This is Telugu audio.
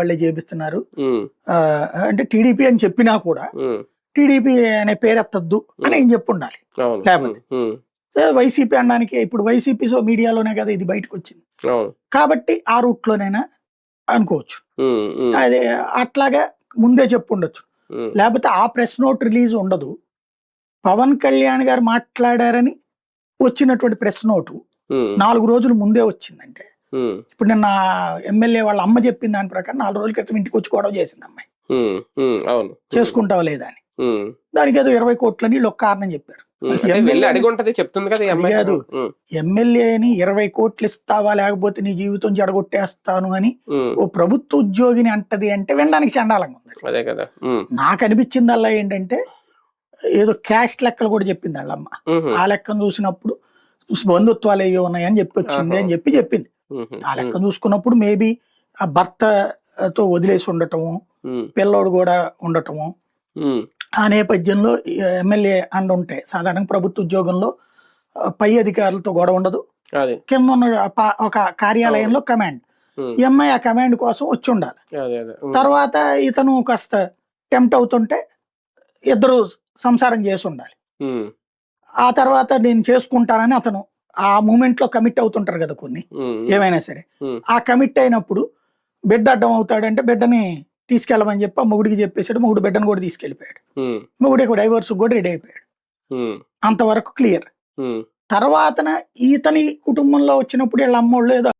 వాళ్ళే చేపిస్తున్నారు. అంటే టీడీపీ అని చెప్పినా కూడా టీడీపీ అనే పేరు ఎత్తద్దు అని ఏం చెప్పు ఉండాలి అవును. లేకపోతే. వైసీపీ అనడానికి ఇప్పుడు వైసీపీ సో మీడియాలోనే కదా ఇది బయటకు వచ్చింది కాబట్టి ఆ రూట్ లోనైనా అనుకోవచ్చు అదే అట్లాగా ముందే చెప్పు ఉండొచ్చు ఉమ్, లేకపోతే ఆ ప్రెస్ నోట్ రిలీజ్ ఉండదు. పవన్ కళ్యాణ్ గారు మాట్లాడారని వచ్చినటువంటి ప్రెస్ నోటు నాలుగు రోజులు ముందే వచ్చిందంటే ఇప్పుడు నిన్న ఎమ్మెల్యే వాళ్ళ అమ్మ చెప్పిన దాని ప్రకారం నాలుగు రోజుల క్రితం ఇంటికి వచ్చి గొడవ చేసింది అమ్మాయి. అవును. చేసుకుంటావా లేదా అని. దానికి ఏదో ఇరవై కోట్లని ఒక కారణం చెప్పారు. కదా ఎమ్మెల్యేని ఇరవై కోట్లు ఇస్తావా లేకపోతే నీ జీవితం చెడగొట్టేస్తాను అని ఓ ప్రభుత్వ ఉద్యోగిని అంటది అంటే వినడానికి చండాలంగా ఉంది. అదే కదా. నాకు అనిపించిందల్లా ఏంటంటే ఏదో క్యాస్ట్ లెక్కలు కూడా చెప్పింది వాళ్ళమ్మ ఆ లెక్కను చూసినప్పుడు బంధుత్వాలు ఏవో ఉన్నాయని చెప్పి వచ్చింది అని చెప్పి చెప్పింది. ఆ లెక్కను చూసుకున్నప్పుడు మేబీ ఆ భర్తతో వదిలేసి ఉండటము పిల్లోడు కూడా ఉండటము. ఆ నేపథ్యంలో ఎమ్మెల్యే అండ ఉంటే సాధారణంగా ప్రభుత్వ ఉద్యోగంలో పై అధికారులతో గొడవ ఉండదు. కింద ఉన్న ఒక కార్యాలయంలో కమాండ్. ఈ అమ్మాయి ఆ కమాండ్ కోసం వచ్చి ఉండాలి. తర్వాత ఇతను కాస్త టెంప్ట్ అవుతుంటే ఇద్దరు సంసారం చేసి ఉండాలి. ఆ తర్వాత నేను చేసుకుంటానని అతను ఆ మూమెంట్లో కమిట్ అవుతుంటారు కదా కొన్ని. ఏమైనా సరే. ఆ కమిట్ అయినప్పుడు బిడ్డ అడ్డం అవుతాడంటే బిడ్డని తీసుకెళ్ళమని చెప్పి ఆ మొగుడికి చెప్పేసాడు మొగుడు బిడ్డను కూడా తీసుకెళ్ళిపోయాడు. మొగుడు డైవర్స్ కూడా రెడీ అయిపోయాడు. అంతవరకు క్లియర్ తర్వాతన ఈతని కుటుంబంలో వచ్చినప్పుడు వీళ్ళ అమ్మోళ్ళు ఏదో